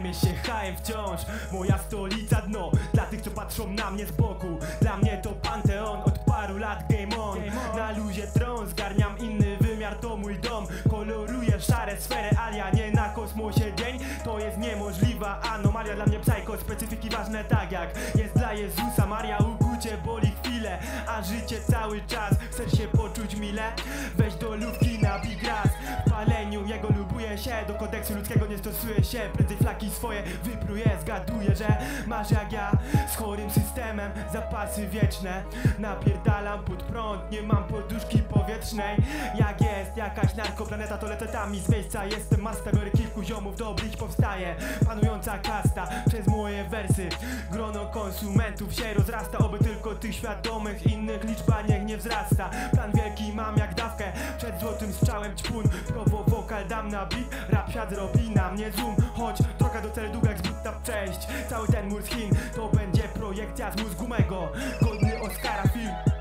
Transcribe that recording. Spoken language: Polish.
mieszkałem wciąż. Moja stolica dno Dla tych co patrzą na mnie z boku. Dla mnie to panteon Od paru lat game on. Na luzie tron Zgarniam inny wymiar to mój dom. Koloruję szare sfery Alia nie na kosmosie dzień. To jest niemożliwa anomalia Dla mnie psycho. Specyfiki ważne tak jak Jest dla Jezusa. Maria Ukucie boli chwilę A życie cały czas. Chcesz się poczuć mile? Się Do kodeksu ludzkiego nie stosuje się. Prędzej flaki swoje wypruje Zgaduję, że masz jak ja. Z chorym systemem Zapasy wieczne Napierdalam pod prąd. Nie mam poduszki powietrznej. Jak jest jakaś narkoplaneta To lecę tam i z miejsca jestem Master. Biorę kilku ziomów dobrych powstaje Panująca kasta. Przez moje wersy Grono konsumentów się rozrasta. Oby tylko tych świadomych Innych liczba niech nie wzrasta. Plan wielki mam jak dawkę. Przed złotym strzałem ćpun Prowo wokal dam na beat Rap siad robi na mnie zoom. Choć droga do celu długa jak tam przejść. Cały ten mur z Chin To będzie projekcja z mózgu mego. Godny Oscara film